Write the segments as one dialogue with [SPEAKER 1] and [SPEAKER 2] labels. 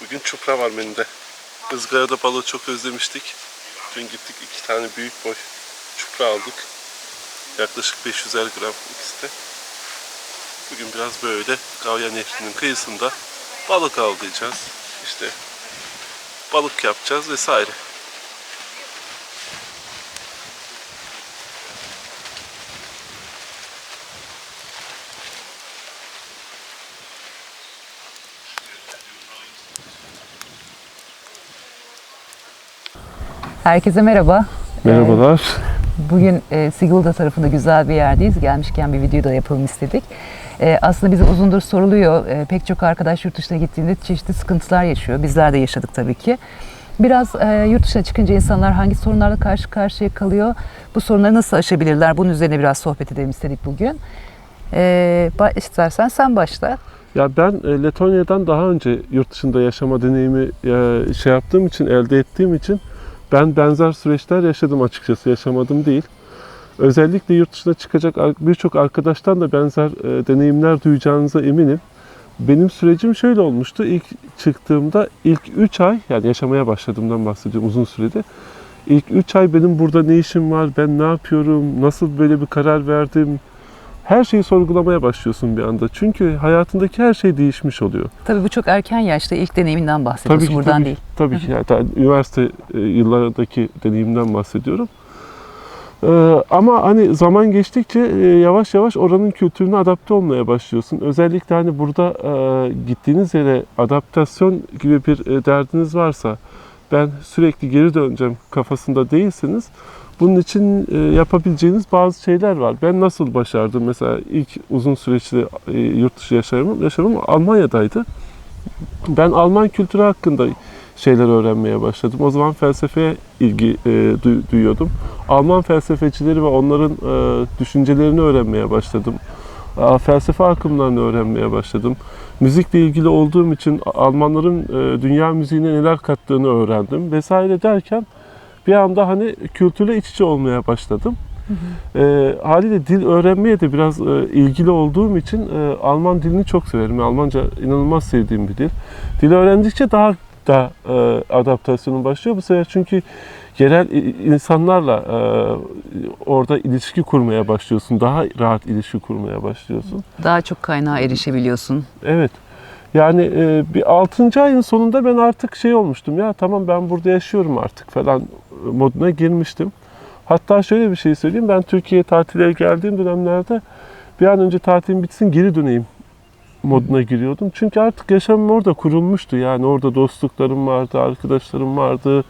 [SPEAKER 1] Bugün çupra var menüde. Izgarada balığı çok özlemiştik. Dün gittik iki tane büyük boy çupra aldık. Yaklaşık 550 gram ikisi de. Bugün biraz böyle Gavya Nehri'nin kıyısında balık avlayacağız. İşte balık yapacağız vesaire.
[SPEAKER 2] Herkese merhaba.
[SPEAKER 1] Merhabalar.
[SPEAKER 2] Ee, Bugün e, Sigulda tarafında güzel bir yerdeyiz. Gelmişken bir video da yapalım istedik. Ee, aslında bize uzundur soruluyor. Ee, pek çok arkadaş yurt dışına gittiğinde çeşitli sıkıntılar yaşıyor. Bizler de yaşadık tabii ki. Biraz e, yurt dışına çıkınca insanlar hangi sorunlarla karşı karşıya kalıyor? Bu sorunları nasıl aşabilirler? Bunun üzerine biraz sohbet edelim istedik bugün. Ba- istersen sen başla.
[SPEAKER 1] Ya ben e, Letonya'dan daha önce yurt dışında yaşama deneyimi e, şey yaptığım için, elde ettiğim için ben benzer süreçler yaşadım açıkçası, yaşamadım değil. Özellikle yurt dışına çıkacak birçok arkadaştan da benzer e, deneyimler duyacağınıza eminim. Benim sürecim şöyle olmuştu. İlk çıktığımda ilk 3 ay, yani yaşamaya başladığımdan bahsediyorum uzun sürede. İlk 3 ay benim burada ne işim var, ben ne yapıyorum, nasıl böyle bir karar verdim, her şeyi sorgulamaya başlıyorsun bir anda. Çünkü hayatındaki her şey değişmiş oluyor.
[SPEAKER 2] Tabii bu çok erken yaşta ilk deneyiminden bahsediyorsun. Buradan
[SPEAKER 1] tabii,
[SPEAKER 2] değil.
[SPEAKER 1] Tabii ki. Yani üniversite e, yıllarındaki deneyimden bahsediyorum. Ee, ama hani zaman geçtikçe e, yavaş yavaş oranın kültürüne adapte olmaya başlıyorsun. Özellikle hani burada e, gittiğiniz yere adaptasyon gibi bir e, derdiniz varsa ben sürekli geri döneceğim kafasında değilseniz bunun için e, yapabileceğiniz bazı şeyler var. Ben nasıl başardım? Mesela ilk uzun süreçli e, yurt dışı yaşamım, yaşamım Almanya'daydı. Ben Alman kültürü hakkında şeyler öğrenmeye başladım. O zaman felsefeye ilgi e, duy- duyuyordum. Alman felsefecileri ve onların düşüncelerini öğrenmeye başladım. Felsefe akımlarını öğrenmeye başladım. Müzikle ilgili olduğum için Almanların dünya müziğine neler kattığını öğrendim vesaire derken bir anda hani kültürle iç içe olmaya başladım. E, haliyle dil öğrenmeye de biraz e, ilgili olduğum için e, Alman dilini çok severim. Almanca inanılmaz sevdiğim bir dil. Dil öğrendikçe daha da e, adaptasyonun başlıyor bu sefer çünkü yerel insanlarla e, orada ilişki kurmaya başlıyorsun. Daha rahat ilişki kurmaya başlıyorsun.
[SPEAKER 2] Daha çok kaynağa erişebiliyorsun.
[SPEAKER 1] Evet. Yani e, bir 6. ayın sonunda ben artık şey olmuştum ya tamam ben burada yaşıyorum artık falan moduna girmiştim. Hatta şöyle bir şey söyleyeyim ben Türkiye'ye tatile geldiğim dönemlerde bir an önce tatilim bitsin geri döneyim moduna giriyordum. Çünkü artık yaşamım orada kurulmuştu. Yani orada dostluklarım vardı, arkadaşlarım vardı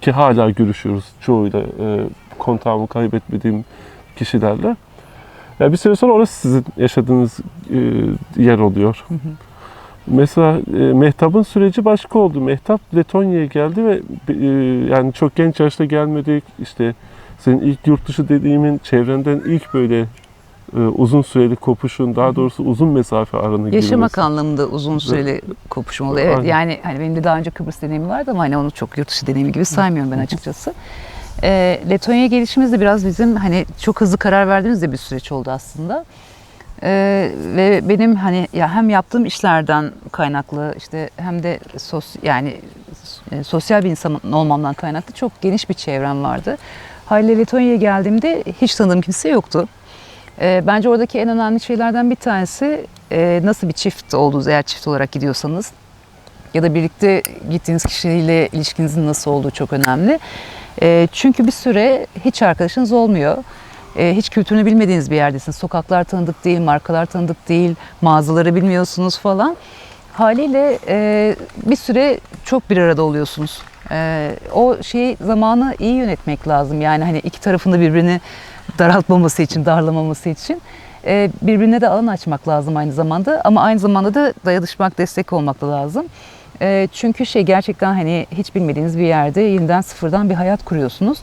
[SPEAKER 1] ki hala görüşüyoruz çoğuyla e, kontağımı kaybetmediğim kişilerle. Ya bir süre sonra orası sizin yaşadığınız e, yer oluyor. Mesela e, Mehtap'ın süreci başka oldu. Mehtap Letonya'ya geldi ve e, yani çok genç yaşta gelmedik. İşte senin ilk yurt dışı dediğimin çevrenden ilk böyle e, uzun süreli kopuşun, daha doğrusu uzun mesafe aranı
[SPEAKER 2] Yaşamak
[SPEAKER 1] girmesi.
[SPEAKER 2] anlamında uzun süreli kopuşum oldu. Evet
[SPEAKER 1] Aynen.
[SPEAKER 2] yani hani benim de daha önce Kıbrıs deneyimi vardı ama hani onu çok yurt dışı deneyimi gibi saymıyorum ben açıkçası. Ee, Letonya'ya gelişimiz de biraz bizim hani çok hızlı karar verdiğimiz de bir süreç oldu aslında. Ee, ve benim hani ya hem yaptığım işlerden kaynaklı işte hem de sos yani e, sosyal bir insan olmamdan kaynaklı çok geniş bir çevrem vardı. Haliyle Letonya'ya geldiğimde hiç tanıdığım kimse yoktu. Ee, bence oradaki en önemli şeylerden bir tanesi e, nasıl bir çift olduğunuz eğer çift olarak gidiyorsanız ya da birlikte gittiğiniz kişiyle ilişkinizin nasıl olduğu çok önemli. E, çünkü bir süre hiç arkadaşınız olmuyor. E, hiç kültürünü bilmediğiniz bir yerdesiniz. Sokaklar tanıdık değil, markalar tanıdık değil, mağazaları bilmiyorsunuz falan. Haliyle e, bir süre çok bir arada oluyorsunuz. E, o şeyi zamanı iyi yönetmek lazım. Yani hani iki tarafında birbirini daraltmaması için, darlamaması için e, birbirine de alan açmak lazım aynı zamanda. Ama aynı zamanda da dayanışmak, destek olmak da lazım. E, çünkü şey gerçekten hani hiç bilmediğiniz bir yerde yeniden sıfırdan bir hayat kuruyorsunuz.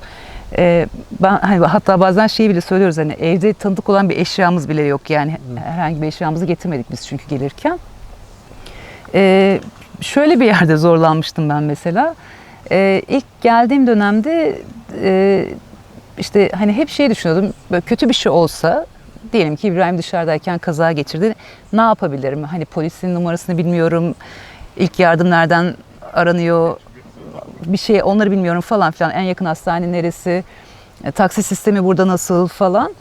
[SPEAKER 2] E, ben hani hatta bazen şeyi bile söylüyoruz hani evde tanıdık olan bir eşyamız bile yok yani herhangi bir eşyamızı getirmedik biz çünkü gelirken. E, şöyle bir yerde zorlanmıştım ben mesela. E, ilk geldiğim dönemde e, işte hani hep şey düşünüyordum. Böyle kötü bir şey olsa diyelim ki İbrahim dışarıdayken kaza geçirdi. Ne yapabilirim? Hani polisin numarasını bilmiyorum. ilk yardım nereden aranıyor, bir şey onları bilmiyorum falan filan. En yakın hastane neresi, e, taksi sistemi burada nasıl falan.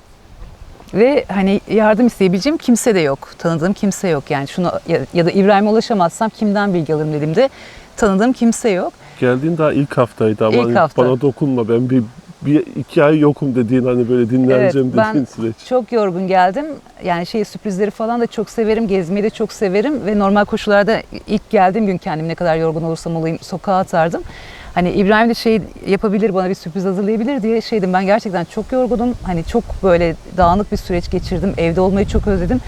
[SPEAKER 2] Ve hani yardım isteyebileceğim kimse de yok. Tanıdığım kimse yok. Yani şunu ya, ya da İbrahim'e ulaşamazsam kimden bilgi alırım dediğimde tanıdığım kimse yok.
[SPEAKER 1] Geldiğin daha ilk haftaydı ama
[SPEAKER 2] İlk hafta.
[SPEAKER 1] bana dokunma ben bir, bir iki ay yokum dediğin hani böyle dinleneceğim
[SPEAKER 2] Evet, ben-
[SPEAKER 1] dediğin süreç.
[SPEAKER 2] Çok yorgun geldim. Yani şey sürprizleri falan da çok severim. Gezmeyi de çok severim. Ve normal koşullarda ilk geldiğim gün kendimi ne kadar yorgun olursam olayım sokağa atardım. Hani İbrahim de şey yapabilir bana bir sürpriz hazırlayabilir diye şeydim. Ben gerçekten çok yorgunum. Hani çok böyle dağınık bir süreç geçirdim. Evde olmayı çok özledim.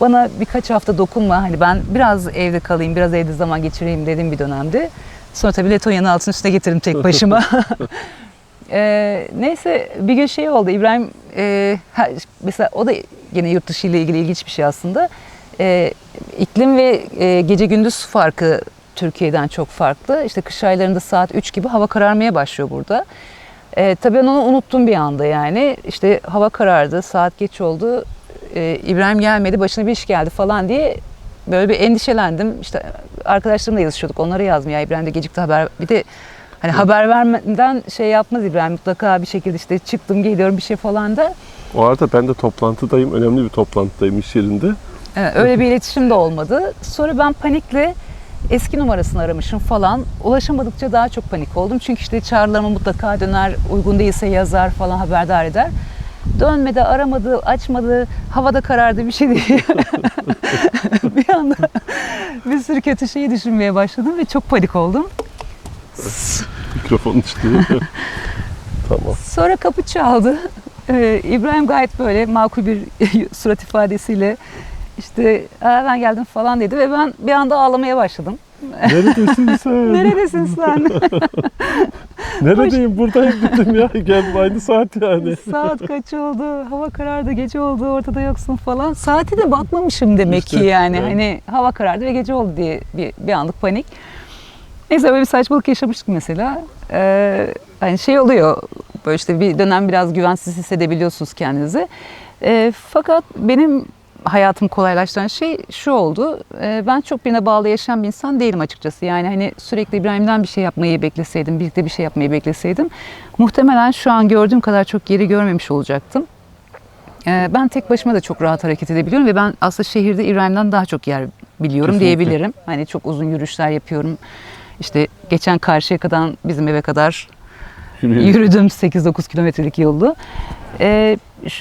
[SPEAKER 2] Bana birkaç hafta dokunma. Hani ben biraz evde kalayım, biraz evde zaman geçireyim dedim bir dönemde. Sonra tabii Letonya'nın altın üstüne getirdim tek başıma. Ee, neyse bir gün şey oldu İbrahim e, ha, mesela o da yine yurt dışı ile ilgili ilginç bir şey aslında. Ee, iklim ve e, gece gündüz farkı Türkiye'den çok farklı. İşte kış aylarında saat 3 gibi hava kararmaya başlıyor burada. Ee, tabii ben onu unuttum bir anda yani. İşte hava karardı, saat geç oldu. Ee, İbrahim gelmedi, başına bir iş geldi falan diye böyle bir endişelendim. İşte arkadaşlarımla yazışıyorduk, onlara yazmıyor. Ya İbrahim de gecikti haber. Bir de Hani haber vermeden şey yapmaz İbrahim mutlaka bir şekilde işte çıktım geliyorum bir şey falan da.
[SPEAKER 1] O arada ben de toplantıdayım. Önemli bir toplantıdayım iş yerinde.
[SPEAKER 2] Evet, öyle bir iletişim de olmadı. Sonra ben panikle eski numarasını aramışım falan. Ulaşamadıkça daha çok panik oldum. Çünkü işte çağrılarıma mutlaka döner, uygun değilse yazar falan haberdar eder. Dönmedi, aramadı, açmadı, havada karardı bir şey değil. bir anda bir sürü kötü şeyi düşünmeye başladım ve çok panik oldum.
[SPEAKER 1] Mikrofon işte. tamam.
[SPEAKER 2] Sonra kapı çaldı. Ee, İbrahim gayet böyle makul bir surat ifadesiyle işte "Aa, ben geldim falan dedi ve ben bir anda ağlamaya başladım.
[SPEAKER 1] Neredesin sen?
[SPEAKER 2] Neredesin sen?
[SPEAKER 1] Neredeyim? Buradayım dedim ya. Geldim aynı saat yani.
[SPEAKER 2] Saat kaç oldu? Hava karardı, gece oldu, ortada yoksun falan. Saate de bakmamışım demek
[SPEAKER 1] İşte,
[SPEAKER 2] ki yani.
[SPEAKER 1] yani.
[SPEAKER 2] Hani hava karardı ve gece oldu diye bir, bir anlık panik. Neyse böyle bir saçmalık yaşamıştık mesela. Ee, hani şey oluyor, böyle işte bir dönem biraz güvensiz hissedebiliyorsunuz kendinizi. Ee, fakat benim hayatımı kolaylaştıran şey şu oldu. Ee, ben çok birine bağlı yaşayan bir insan değilim açıkçası. Yani hani sürekli İbrahim'den bir şey yapmayı bekleseydim, birlikte bir şey yapmayı bekleseydim muhtemelen şu an gördüğüm kadar çok geri görmemiş olacaktım. Ee, ben tek başıma da çok rahat hareket edebiliyorum ve ben aslında şehirde İbrahim'den daha çok yer biliyorum
[SPEAKER 1] Kesinlikle.
[SPEAKER 2] diyebilirim. Hani çok uzun yürüyüşler yapıyorum. İşte geçen Karşıyaka'dan bizim eve kadar
[SPEAKER 1] Yürüyelim.
[SPEAKER 2] yürüdüm 8-9 kilometrelik yoldu. Ee,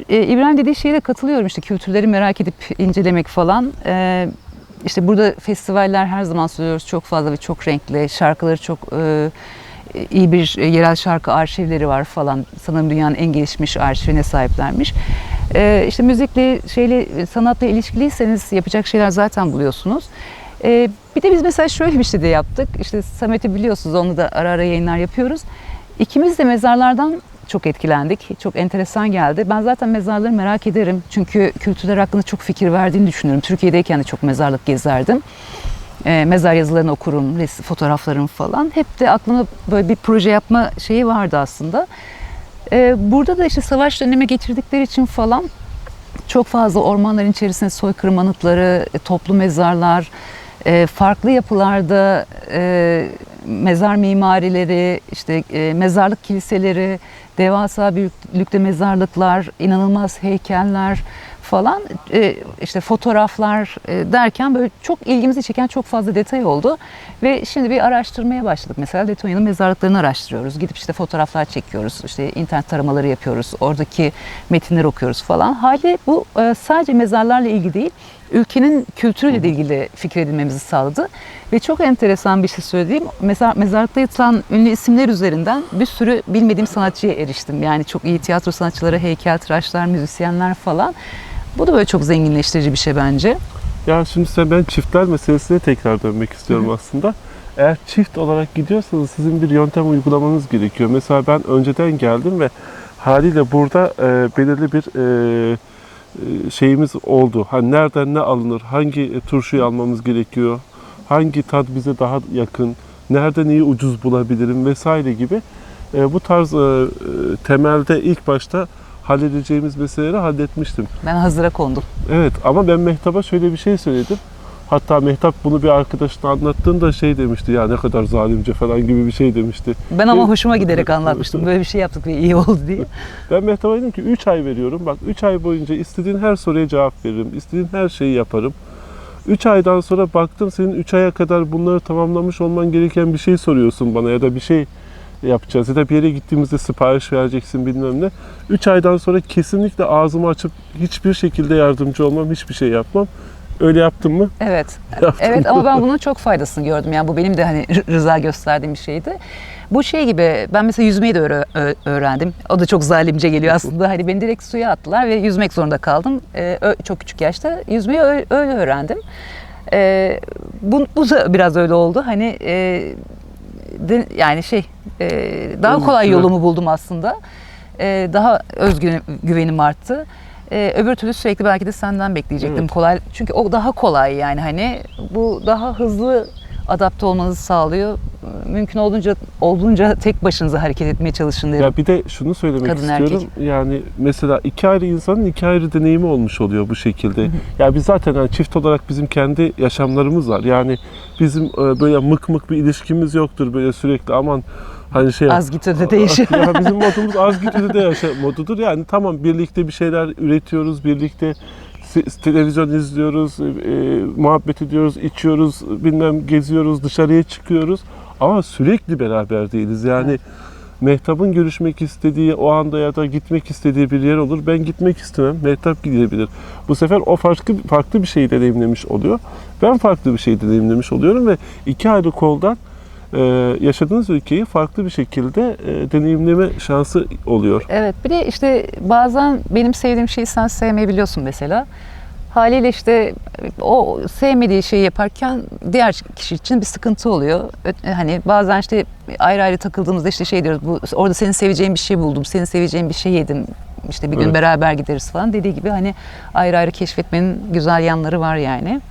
[SPEAKER 2] e, İbrahim dediği şeye de katılıyorum işte kültürleri merak edip incelemek falan. Ee, işte burada festivaller her zaman söylüyoruz çok fazla ve çok renkli. Şarkıları çok e, iyi bir e, yerel şarkı arşivleri var falan. Sanırım dünyanın en gelişmiş arşivine sahiplermiş. Ee, işte müzikle, şeyle, sanatla ilişkiliyseniz yapacak şeyler zaten buluyorsunuz. Ee, bir de biz mesela şöyle bir şey de yaptık. İşte Samet'i biliyorsunuz, onunla da ara ara yayınlar yapıyoruz. İkimiz de mezarlardan çok etkilendik. Çok enteresan geldi. Ben zaten mezarları merak ederim. Çünkü kültürler hakkında çok fikir verdiğini düşünüyorum. Türkiye'deyken de çok mezarlık gezerdim. Ee, mezar yazılarını okurum, resim, fotoğraflarım falan. Hep de aklımda böyle bir proje yapma şeyi vardı aslında. Ee, burada da işte savaş dönemi geçirdikleri için falan çok fazla ormanların içerisinde soykırım anıtları, e, toplu mezarlar, e, farklı yapılarda e, mezar mimarileri, işte e, mezarlık kiliseleri, devasa büyüklükte mezarlıklar, inanılmaz heykeller falan, e, işte fotoğraflar e, derken böyle çok ilgimizi çeken çok fazla detay oldu. Ve şimdi bir araştırmaya başladık. Mesela Letonya'nın mezarlıklarını araştırıyoruz. Gidip işte fotoğraflar çekiyoruz, işte internet taramaları yapıyoruz, oradaki metinleri okuyoruz falan. Hali bu e, sadece mezarlarla ilgili değil, ülkenin kültürüyle de ilgili fikir edinmemizi sağladı. Ve çok enteresan bir şey söyleyeyim. Mezar, mezarlıkta yatılan ünlü isimler üzerinden bir sürü bilmediğim sanatçıya eriştim. Yani çok iyi tiyatro sanatçıları, heykeltıraşlar, müzisyenler falan. Bu da böyle çok zenginleştirici bir şey bence.
[SPEAKER 1] Ya şimdi sen ben çiftler meselesine tekrar dönmek istiyorum aslında. Eğer çift olarak gidiyorsanız sizin bir yöntem uygulamanız gerekiyor. Mesela ben önceden geldim ve haliyle burada e, belirli bir e, şeyimiz oldu. Hani nereden ne alınır, hangi e, turşuyu almamız gerekiyor, hangi tat bize daha yakın, nereden iyi ucuz bulabilirim vesaire gibi. E, bu tarz e, e, temelde ilk başta halledeceğimiz meseleleri halletmiştim.
[SPEAKER 2] Ben hazıra kondum.
[SPEAKER 1] Evet ama ben Mehtap'a şöyle bir şey söyledim. Hatta Mehtap bunu bir arkadaşına anlattığında şey demişti ya ne kadar zalimce falan gibi bir şey demişti.
[SPEAKER 2] Ben ama hoşuma giderek anlatmıştım. Böyle bir şey yaptık ve iyi oldu diye.
[SPEAKER 1] Ben Mehtap'a dedim ki 3 ay veriyorum. Bak 3 ay boyunca istediğin her soruya cevap veririm. İstediğin her şeyi yaparım. 3 aydan sonra baktım senin 3 aya kadar bunları tamamlamış olman gereken bir şey soruyorsun bana ya da bir şey yapacağız ya da bir yere gittiğimizde sipariş vereceksin bilmem ne. 3 aydan sonra kesinlikle ağzımı açıp hiçbir şekilde yardımcı olmam, hiçbir şey yapmam. Öyle yaptın mı?
[SPEAKER 2] Evet.
[SPEAKER 1] Yaptım.
[SPEAKER 2] Evet ama ben bunun çok faydasını gördüm. Yani bu benim de hani rıza gösterdiğim bir şeydi. Bu şey gibi ben mesela yüzmeyi de öğre- öğrendim. O da çok zalimce geliyor aslında. Hani beni direkt suya attılar ve yüzmek zorunda kaldım. Ee, çok küçük yaşta yüzmeyi öyle öğrendim. Ee, bu, bu da biraz öyle oldu. Hani e, de- yani şey e, daha kolay
[SPEAKER 1] evet.
[SPEAKER 2] yolumu buldum aslında. Ee, daha özgüvenim arttı. Ee, öbür türlü sürekli belki de senden bekleyecektim
[SPEAKER 1] Evet.
[SPEAKER 2] kolay. Çünkü o daha kolay yani hani bu daha hızlı adapte olmanızı sağlıyor. Mümkün olduğunca olduğunca tek başınıza hareket etmeye çalışın derim.
[SPEAKER 1] Ya bir de şunu söylemek
[SPEAKER 2] Kadın,
[SPEAKER 1] istiyorum. Yani mesela iki ayrı insanın iki ayrı deneyimi olmuş oluyor bu şekilde. ya biz zaten yani çift olarak bizim kendi yaşamlarımız var. Yani bizim e, böyle mık mık bir ilişkimiz yoktur böyle sürekli aman hani şey
[SPEAKER 2] Az git öde değişiyor.
[SPEAKER 1] ya bizim modumuz az git öde yaşa modudur. Yani tamam birlikte bir şeyler üretiyoruz, birlikte televizyon izliyoruz, e, e, muhabbet ediyoruz, içiyoruz, bilmem geziyoruz, dışarıya çıkıyoruz. Ama sürekli beraber değiliz. Yani Mehtap'ın görüşmek istediği o anda ya da gitmek istediği bir yer olur. Ben gitmek istemem. Mehtap gidebilir. Bu sefer o farklı farklı bir şey deneyimlemiş oluyor. Ben farklı bir şey deneyimlemiş oluyorum ve iki ayrı koldan e, yaşadığınız ülkeyi farklı bir şekilde e, deneyimleme şansı oluyor.
[SPEAKER 2] Evet bir de işte bazen benim sevdiğim şeyi sen sevmeyebiliyorsun mesela. Haliyle işte o sevmediği şeyi yaparken diğer kişi için bir sıkıntı oluyor. Ö- Hani bazen işte ayrı ayrı takıldığımızda işte şey diyoruz. Bu, orada senin seveceğin bir şey buldum. Senin seveceğin bir şey yedim. İşte bir gün
[SPEAKER 1] Evet.
[SPEAKER 2] beraber gideriz falan. Dediği gibi hani ayrı ayrı keşfetmenin güzel yanları var yani.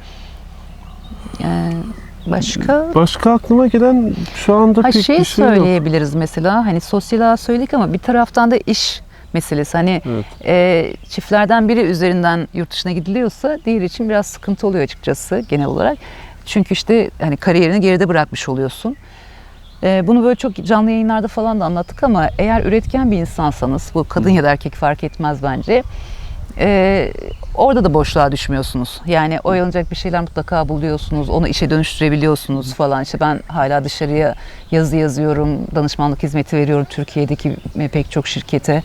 [SPEAKER 2] Ee, başka?
[SPEAKER 1] Başka aklıma gelen şu anda
[SPEAKER 2] Ha
[SPEAKER 1] pek
[SPEAKER 2] şey
[SPEAKER 1] bir şey yok.
[SPEAKER 2] söyleyebiliriz mesela hani sosyal söyledik ama bir taraftan da iş meselesi. Hani
[SPEAKER 1] Evet.
[SPEAKER 2] e, çiftlerden biri üzerinden yurt dışına gidiliyorsa diğer için biraz sıkıntı oluyor açıkçası genel olarak. Çünkü işte hani kariyerini geride bırakmış oluyorsun. E, bunu böyle çok canlı yayınlarda falan da anlattık ama eğer üretken bir insansanız bu kadın ya da erkek fark etmez bence. e, orada da boşluğa düşmüyorsunuz. Yani oyalanacak bir şeyler mutlaka buluyorsunuz. Onu işe dönüştürebiliyorsunuz falan. İşte ben hala dışarıya yazı yazıyorum, danışmanlık hizmeti veriyorum Türkiye'deki pek çok şirkete.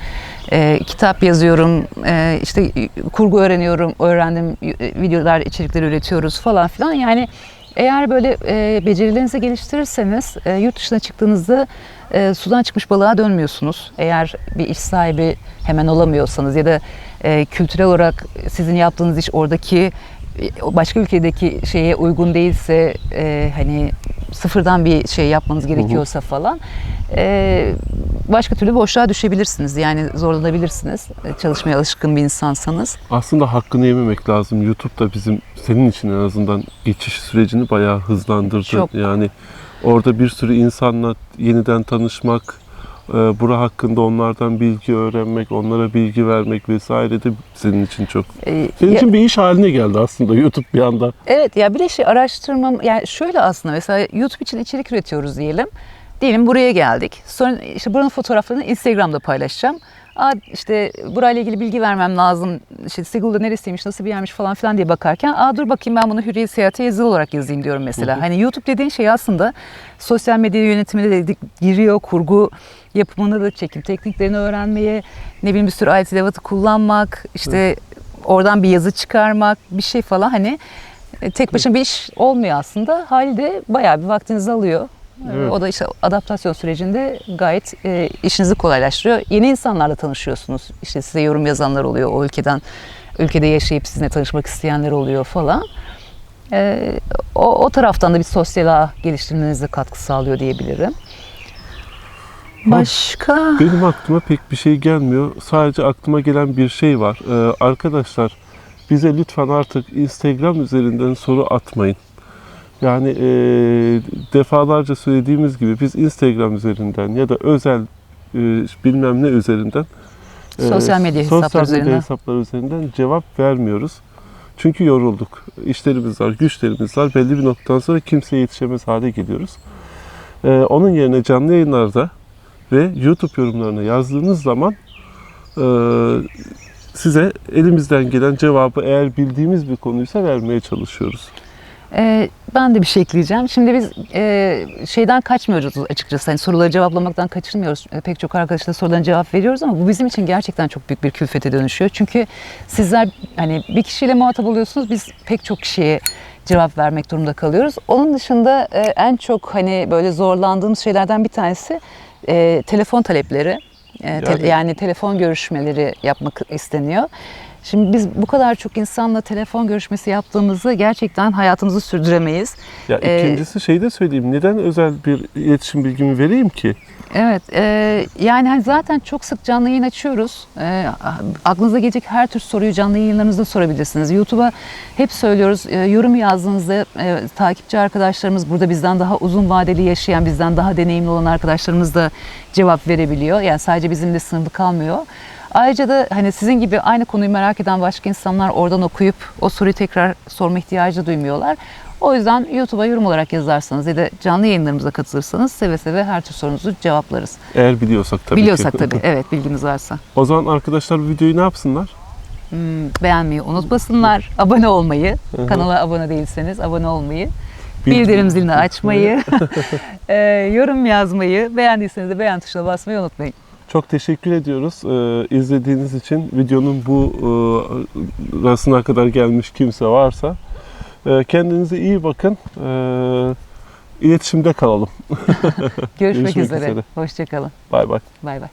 [SPEAKER 2] E, kitap yazıyorum, e, işte kurgu öğreniyorum, öğrendim, e, videolar, içerikler üretiyoruz falan filan. Yani eğer böyle e, becerilerinizi geliştirirseniz e, yurt dışına çıktığınızda e, sudan çıkmış balığa dönmüyorsunuz. Eğer bir iş sahibi hemen olamıyorsanız ya da e, kültürel olarak sizin yaptığınız iş oradaki e, başka ülkedeki şeye uygun değilse e, hani sıfırdan bir şey yapmanız gerekiyorsa falan e, başka türlü boşluğa düşebilirsiniz. Yani zorlanabilirsiniz e, çalışmaya alışkın bir insansanız.
[SPEAKER 1] Aslında hakkını yememek lazım. YouTube da bizim senin için en azından geçiş sürecini bayağı hızlandırdı.
[SPEAKER 2] Çok.
[SPEAKER 1] Yani orada bir sürü insanla yeniden tanışmak, bura hakkında onlardan bilgi öğrenmek, onlara bilgi vermek vesaire de senin için çok.
[SPEAKER 2] E,
[SPEAKER 1] Senin
[SPEAKER 2] ya-
[SPEAKER 1] için bir iş haline geldi aslında YouTube bir anda.
[SPEAKER 2] Evet ya bir de şey araştırmam yani şöyle aslında mesela YouTube için içerik üretiyoruz diyelim. Diyelim buraya geldik. Sonra işte buranın fotoğraflarını Instagram'da paylaşacağım. Aa işte burayla ilgili bilgi vermem lazım. İşte Sigulda neresiymiş, nasıl bir yermiş falan filan diye bakarken aa dur bakayım ben bunu Hürriyet Seyahat'e yazılı olarak yazayım diyorum mesela. Hani YouTube dediğin şey aslında sosyal medya yönetimine de giriyor, kurgu yapımında da çekim tekniklerini öğrenmeye, ne bileyim bir sürü alet edevatı kullanmak, işte oradan bir yazı çıkarmak, bir şey falan hani e, tek başına bir iş olmuyor aslında. Haliyle bayağı bir vaktinizi alıyor.
[SPEAKER 1] Evet.
[SPEAKER 2] O da işte adaptasyon sürecinde gayet e, işinizi kolaylaştırıyor. Yeni insanlarla tanışıyorsunuz. İşte size yorum yazanlar oluyor o ülkeden. Ülkede yaşayıp sizinle tanışmak isteyenler oluyor falan. E, o, o taraftan da bir sosyal ağ geliştirmenize katkı sağlıyor diyebilirim. Başka?
[SPEAKER 1] Benim aklıma pek bir şey gelmiyor. Sadece aklıma gelen bir şey var. Ee, arkadaşlar bize lütfen artık Instagram üzerinden soru atmayın. Yani e, defalarca söylediğimiz gibi biz Instagram üzerinden ya da özel e, bilmem ne üzerinden e,
[SPEAKER 2] Sosyal medya hesapları
[SPEAKER 1] sosyal medya
[SPEAKER 2] üzerinden.
[SPEAKER 1] hesapları üzerinden cevap vermiyoruz. Çünkü yorulduk. İşlerimiz var, güçlerimiz var. Belli bir noktadan sonra kimseye yetişemez hale geliyoruz. Ee, onun yerine canlı yayınlarda ve YouTube yorumlarına yazdığınız zaman e, size elimizden gelen cevabı eğer bildiğimiz bir konuysa vermeye çalışıyoruz.
[SPEAKER 2] Ee, ben de bir şey ekleyeceğim. Şimdi biz e, şeyden kaçmıyoruz açıkçası. Hani soruları cevaplamaktan kaçınmıyoruz. E, pek çok arkadaşla sorularına cevap veriyoruz ama bu bizim için gerçekten çok büyük bir külfete dönüşüyor. Çünkü sizler hani bir kişiyle muhatap oluyorsunuz. Biz pek çok kişiye cevap vermek durumunda kalıyoruz. Onun dışında e, en çok hani böyle zorlandığımız şeylerden bir tanesi e, telefon talepleri. E, te-
[SPEAKER 1] Yani-
[SPEAKER 2] yani telefon görüşmeleri yapmak isteniyor. Şimdi biz bu kadar çok insanla telefon görüşmesi yaptığımızda gerçekten hayatımızı sürdüremeyiz.
[SPEAKER 1] Ya
[SPEAKER 2] Ee,
[SPEAKER 1] ikincisi şey de söyleyeyim. Neden özel bir iletişim bilgimi vereyim ki?
[SPEAKER 2] Evet, e, yani hani zaten çok sık canlı yayın açıyoruz. E, aklınıza gelecek her tür soruyu canlı yayınlarınızda sorabilirsiniz. YouTube'a hep söylüyoruz, e, yorum yazdığınızda e, takipçi arkadaşlarımız burada bizden daha uzun vadeli yaşayan, bizden daha deneyimli olan arkadaşlarımız da cevap verebiliyor. Yani sadece bizimle sınırlı kalmıyor. Ayrıca da hani sizin gibi aynı konuyu merak eden başka insanlar oradan okuyup o soruyu tekrar sorma ihtiyacı duymuyorlar. O yüzden YouTube'a yorum olarak yazarsanız ya da canlı yayınlarımıza katılırsanız seve seve her tür sorunuzu cevaplarız.
[SPEAKER 1] Eğer biliyorsak tabii
[SPEAKER 2] Biliyorsak
[SPEAKER 1] ki.
[SPEAKER 2] tabii. Evet bilginiz varsa.
[SPEAKER 1] o zaman arkadaşlar bu videoyu ne yapsınlar?
[SPEAKER 2] Hmm, beğenmeyi unutmasınlar. Abone olmayı. Kanala abone değilseniz abone olmayı. Bildirim zilini açmayı. e, yorum yazmayı. Beğendiyseniz de beğen tuşuna basmayı unutmayın.
[SPEAKER 1] Çok teşekkür ediyoruz ee, izlediğiniz için. Videonun bu e, arasına kadar gelmiş kimse varsa e, kendinize iyi bakın. E, iletişimde kalalım.
[SPEAKER 2] Görüşmek,
[SPEAKER 1] Görüşmek
[SPEAKER 2] üzere.
[SPEAKER 1] üzere.
[SPEAKER 2] Hoşçakalın.
[SPEAKER 1] Bay bay.
[SPEAKER 2] Bay bay.